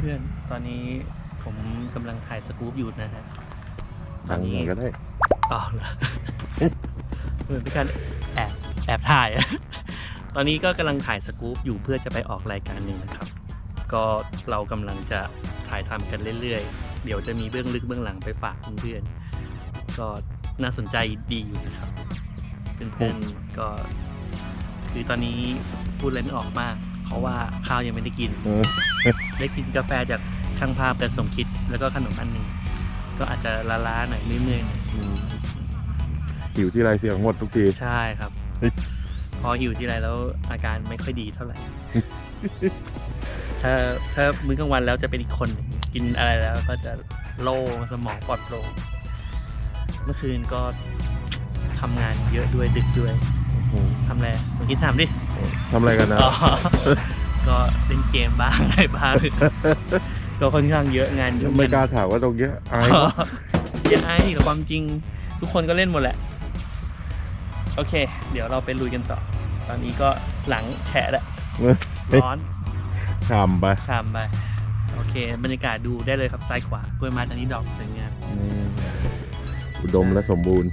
เพื่อนๆ ตอนนี้ผมกำลังถ่ายสกู๊ปอยู่นะฮะตดัอนงหนี้น่อยก็ได้อ๋อเหรอเหมือนเป็นการแอบแอบถ่าย ตอนนี้ก็กำลังถ่ายสกู๊ปอยู่เพื่อจะไปออกรายการหนึ่งนะครับ ก็เรากำลังจะถ่ายทำกันเรื่อยๆ เดี๋ยวจะมีเบื้องลึกเบื้องหลังไปฝากเพื่อนๆ ก็น่าสนใจดีอยู่นะครับ เพื่อนๆ ก็คือตอนนี้พูดอะไรไม่ออกมาก เพราะว่าข้าวยังไม่ได้กินเออ ได้กินกาแฟจากช่างภาพแต่สมคิดแล้วก็ขนมอันหนึ่งก็อาจจะล้าๆหน่อยเมื่อยๆหน่อยอืมหิวที่ไรเสียงหมดทุกที ใช่ครับเฮ้ยพอหิวทีไรแล้วอาการไม่ค่อยดีเท่าไหร่ ถ้าถ้ามื้อกลางวันแล้วจะเป็นอีกคนหนึ่งกินอะไรแล้วก็จะโล่งสมองปลอดโปร่งเมื่อคืนก็ทำงานเยอะด้วยดึกด้วยอืมทำอะไรเมื่อกี้ถามดิทำอะไรกันนะอ๋อ ก็เล่นเกมบ้างอะไรบ้าง ก็ค่อนข้างเยอะงานเยอะไม่กล้าถามว่าตรงเนี้ยอายอ๋ออย่าอายดิแต่ความจริง ทุกคนก็เล่นหมดแหละ โอเค เดี๋ยวเราไปลุยกันต่อ ตอนนี้ก็หลังแฉะแล้วเฮ้ยร้อนขำไปชามไป โอเค บรรยากาศดูได้เลยครับซ้ายขวากล้วยไม้ตอนนี้ดอกสวยงามอืมอุดมและสมบูรณ์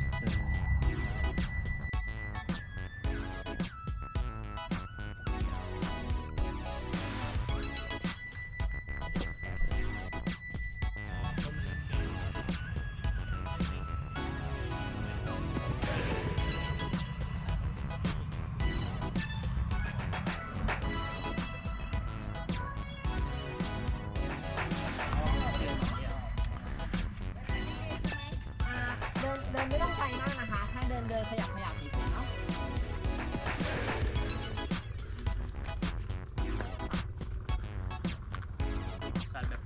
เดินเดินไม่ต้องไกลมากนะคะแค่เดินเดินขยับขยับเฉยๆเนาะตัดแบบ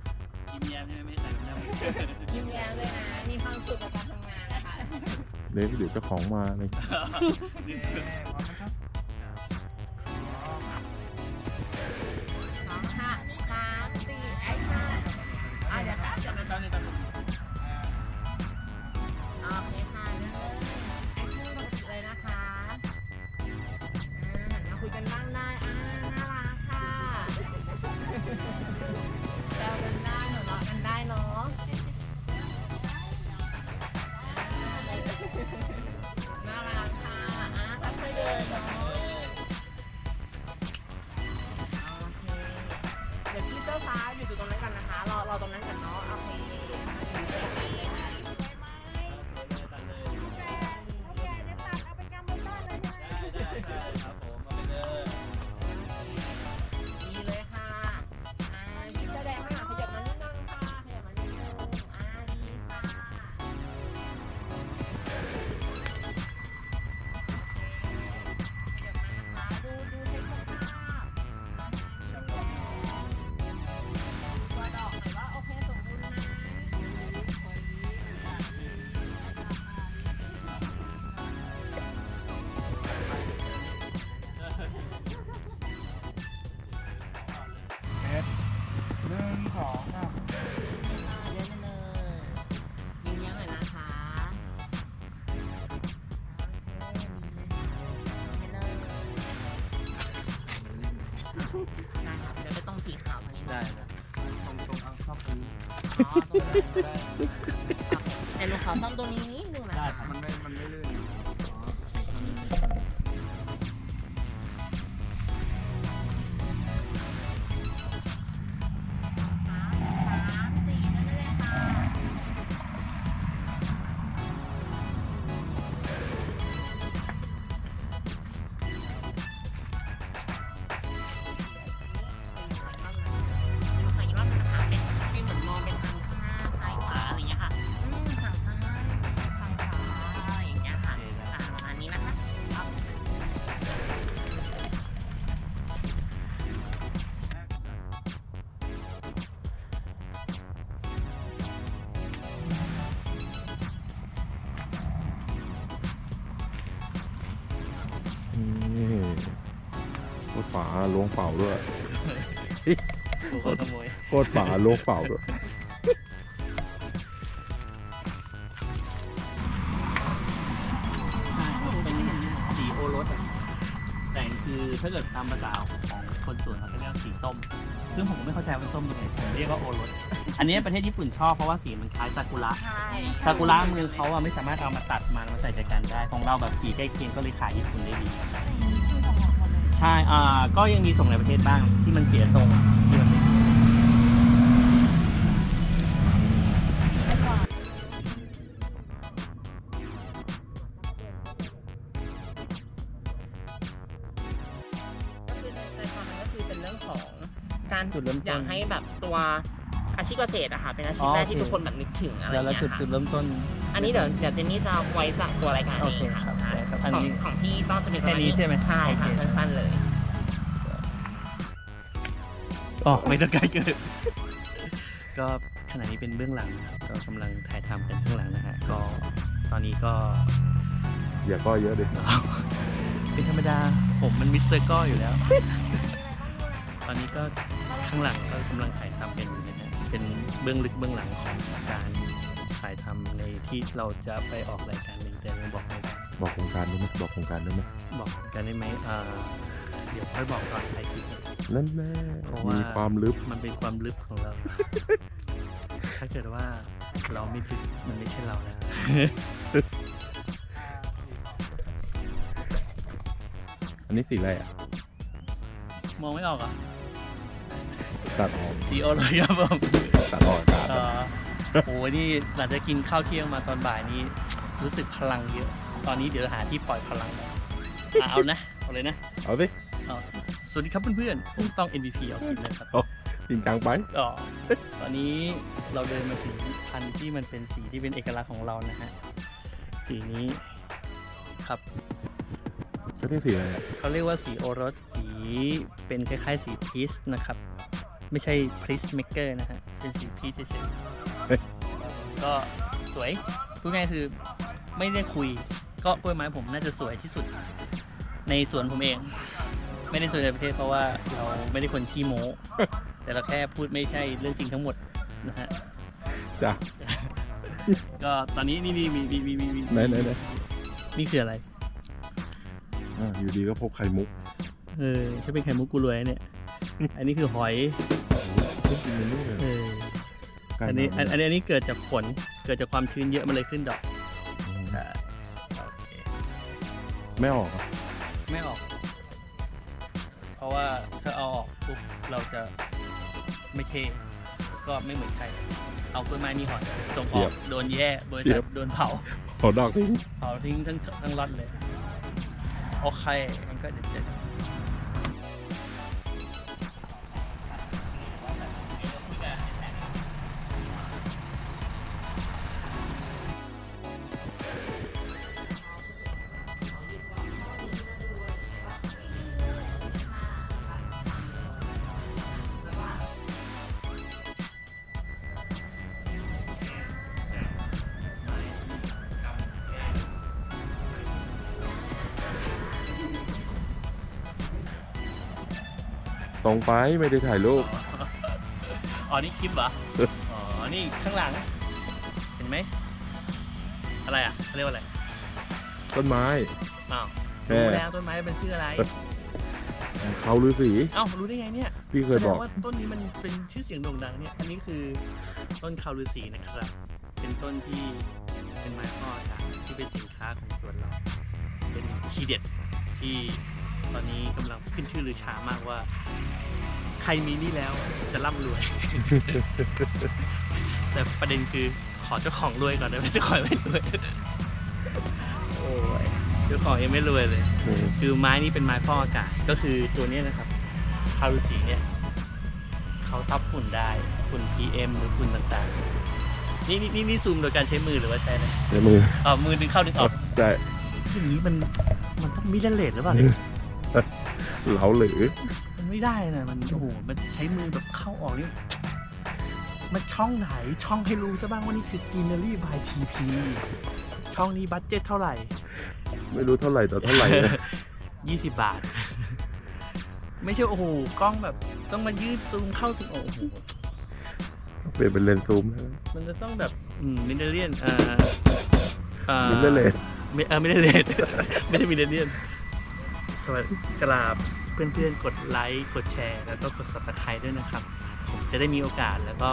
ยิ้มแย้มใช่ไหมไม่ใส่แบบนั้นยิ้มแย้มเลยนะ มีความสุขกับการทำงานนะคะเดี๋ยวเดี๋ยวเจ้าของมาเลยส ได้ครับเดี๋ยวไปตรงสีขาวตรงนี้ได้นะตรงตรงเอาชอบตรงนี้อ๋อตรงนี้แต่หนูขอซ่อมตรงนี้าล้วงเป่าด้วยถูกคนขโมยโคตรป่าล้วงเป่าด้วยใช่ครับเป็นสีโอรสอะแต่คือถ้าเกิดตามภาษาของคนสวนเขาจะเรียกว่าสีส้ม ซึ่งผมก็ไม่เข้าใจว่าส้มยังไงผมเรียกว่าโอรส อันนี้ประเทศญี่ปุ่นชอบเพราะว่าสีมันคล้ายซากุระใช่ซากุระเมืองเขาอะไม่สามารถเอามาตัดมามาใส่ใจกันได้ ของเราแบบสีใกล้เคียงก็เลยขายญี่ปุ่นได้ดี ใช่อ่าก็ยังมีส่งในประเทศบ้างที่มันเสียทรงอะที่มันไม่ก็คือในความมันก็คือเป็นเรื่องของการจุดเริ่มอต้ยานกให้แบบตัวอา ชีพเกษตรอะค่ะ เป็นอาชีพอ๋อแรกโอเคที่ทุกคนแบบนึกถึงอะไรอแล้ย่าวงแล้วเงี้จุดยค่ะจุดเริ่มต้น อันนี้เดี๋ยวเดี๋ยวเจนนี่จะไว้จากตัวรายการโอเอเคงค่ะครับใช่ได้ครับอันของนี้ของพี่ต้องจะเป็นแค่นี้ใช่ไหมใช่ค่ะโอเคสั้นๆเลยอ๋อไม่ต้องไกลเกินก็ขณะนี้เป็นเบื้องหลังนะครับก็กำลังถ่ายทำเป็นเบื้องหลังนะฮะก็ตอนนี้ก็อย่าก็เยอะดิเป็นธรรมดาผมมันมิสเตอร์ก้ออยู่แล้ว ตอนนี้ก็ข้างหลังก็กำลังถ่ายทำเป็นอยู่นะฮะ เป็นเบื้องลึกเบื้องหลังของการถ่ายทำในที่เราจะไปออกรายการหนึ่งแต่ยังบอกไม่ได้บอกโครงการได้ไหมบอกโครงการได้ไหมบอกกันได้ไหมอ่าเดี๋ยวค่อยบอกตอนถ่ายคลิปนะนั่นแน่เพราะว่ามีมีความลึกมันเป็นความลึกของเรา ถ้าเกิดว่าเราไม่ลึกมันไม่ใช่เราแล้ว อันนี้สีอะไรอะ มองไม่ออกเหรอะ ตัดออกสีโอเลยครับผมตัดออกอากาศเออะอโอ้ยนี่หลังจากกินข้าวเที่ยงมาตอนบ่ายนี้ รู้สึกพลังเยอะ ตอนนี้เดี๋ยวหาที่ปล่อยพลังก่อนอะเอานะ เอาเลยนะเอาสิเอาสวัสดีครับเพื่อนๆผมต้อง NVP เอากินนะครับ จริงจังไป ก็ตอนนี้เราเดินมาถึงพันธุ์ที่มันเป็นสีที่เป็นเอกลักษณ์ของเรานะฮะ สีนี้ครับก็เรียกสีอะไรอะเขาเรียกว่าสีโอรสสีเป็นคล้ายๆสีพีชนะครับ ไม่ใช่พริสเมเกอร์นะฮะ เป็นสีพีชเฉยๆก็สวยพูดง่ายๆคือไม่ได้คุย ก็กล้วยไม้ผมน่าจะสวยที่สุด ในสวนผมเอง ไม่ได้สวยในประเทศเพราะว่าเราไม่ได้คนขี้โม้ แต่เราแค่พูดไม่ใช่เรื่องจริงทั้งหมดนะฮะ จ้ะก็ตอนนี้นี่นี่มีมีมีมีมีไหนไหนไหนนี่คืออะไร อะอยู่ดีก็พกไข่มุก เออถ้าเป็นไข่มุกกูรวยนะเนี่ย อันนี้คือหอย โอ้โหจริงๆนี่เลยเออไก่อันนี้หอันอันนี้อันนี้เกิดจากฝนเกิดจากความชื้นเยอะมันเลยขึ้นดอกอืมอ่าโอเคไม่ออกอะไม่ออก เพราะว่าถ้าเอาออกปุ๊บเราจะไม่เท่ก็ไม่เหมือนใคร เอากล้วยไม้นี่หอยส่งออกโดนแย่บริษัทโดนเผา ขอดอกทิ้ง เผาทิ้งทั้งทั้งรอดเลย โอเคงั้นก็เดี๋ยวเจอ กันตรงไปไม่ได้ถ่ายรูป อ๋อ นี่คลิปเหรอ อ๋อ นี่ข้างหลัง เห็นไหม อะไรอะเขาเรียกว่าอะไร ต้นไม้ อ้าวแม่รู้แล้วต้นไม้เป็นชื่ออะไร เขาฤาษีเอ้ารู้ได้ไงเนี่ย พี่เคยแสดบอกงว่าต้นนี้มันเป็นชื่อเสียงโด่งดังเนี่ย อันนี้คือต้นคาวฤาษีนะครับ เป็นต้นที่เป็นไม้พ่อจ้ะที่เป็นสินค้าของสวนเรา เป็นทีเด็ดที่ ตอนนี้กำลังขึ้นชื่อลือชามากว่า ใครมีนี่แล้วจะร่ำรวย แต่ประเด็นคือขอเจ้าของรวยก่อนได้ไหมเจ้าของไม่รวยโอ้ยเจ้าของยังไม่รวยเลย อืมคือไม้นี้เป็นไม้ฟอกอากาศก็คือตัวเนี้ยนะครับคารุสีเนี่ยเขาทับฝุ่นได้ฝุ่น PM หรือฝุ่นต่างๆ นี่นี่นี่นี่ซูมโดยการใช้มือหรือว่าใช้อะไรในมืออ๋อมือดึงเข้าดึงออกใช่อย่างนี้มันมันต้องมิเลนเลสหรือเปล่าเนี่ย เหลาหรือมันไม่ได้นะมันโอ้โหมันใช้มือแบบเข้าออกนี่มันช่องไหนช่องให้รู้ซะบ้างว่านี่คือ Greenery by TP ช่องนี้บัตเจ็ตเท่าไหร่ ไม่รู้เท่าไหร่ต่อเท่าไหร่นะยี่สิบบาท ไม่ใช่โอ้โหกล้องแบบ ต้องมายืดซูมเข้าซูมออกโอ้โหเปลี่ยนเป็นเลนส์ซูมนะมันจะต้องแบบมิเนเลียนเอ่ออ่ามิเนเลสไม่เออไม่ได้เลนไม่ใช่มิเนเลียน สวัสดีกราบเพื่อนๆ กดไลค์ กดแชร์ แล้วก็กด subscribe ด้วยนะครับ ผมจะได้มีโอกาสแล้วก็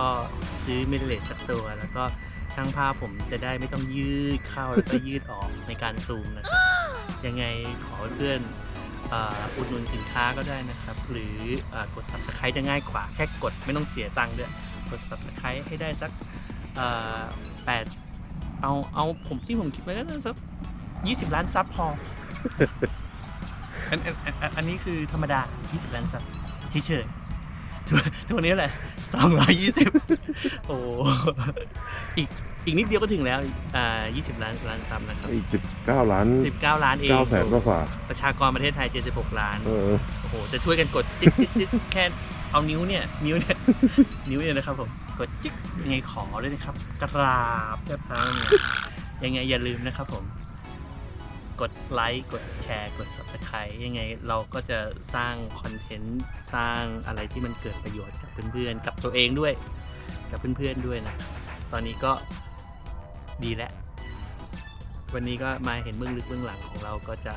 ซื้อเมดเลสสักตัว แล้วก็ช่างภาพผมจะได้ไม่ต้องยืดเข้า แล้วก็ยืดออกในการซูมนะครับ ยังไงขอเพื่อนอ่าอุดหนุนสินค้าก็ได้นะครับ หรืออกด subscribe จะง่ายกว่าแค่กดไม่ต้องเสียตังค์ด้วย กด subscribe ให้ได้สักอ่าแปดเอาเอาผมที่ผมคิดไว้ก็น่าสักยี่สิบล้านซับพอ อันอันอันอันอันนี้คือธรรมดา 20ล้านซับเฉยๆทุกทุกวันนี้แหละ 220 โอ้อีกอีกนิดเดียวก็ถึงแล้วอ่า20 ล้านล้านซับนะครับอีกสิบเก้าล้าน19 ล้านเองเก้าแสนกว่าฝ่าประชากรประเทศไทย 76 ล้านเออ โอ้โห จะช่วยกันกดจิ๊กจิ๊กจิ๊กแค่เอานิ้วเนี่ย นิ้วเนี่ย นิ้วเนี่ยนะครับผม กดจิ๊กยังไงขอด้วยนะครับ กราบแทบเท้าเนี่ยยังไงอย่าลืมนะครับผม กดไลค์กดแชร์ กด subscribe ยังไง เราก็จะสร้างคอนเทนต์สร้างอะไรที่มันเกิดประโยชน์กับเพื่อนๆ กับตัวเองด้วย กับเพื่อนๆด้วยนะ ตอนนี้ก็ดีแล้ว วันนี้ก็มาเห็นเบื้องลึกเบื้องหลังของเราก็จะ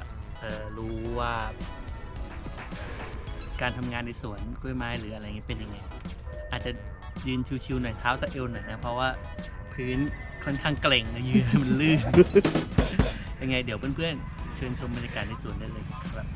รู้ว่า การทำงานในสวนกล้วยไม้หรืออะไรเงี้ยเป็นยังไง อาจจะยืนชิวๆหน่อยเท้าสะเอวหน่อยนะเพราะว่าพื้นค่อนข้างเกร็งนะยืนมันลื่น ยังไงเดี๋ยวเพื่อนๆเชิญชมบรรยากาศในสวนได้เลยครับ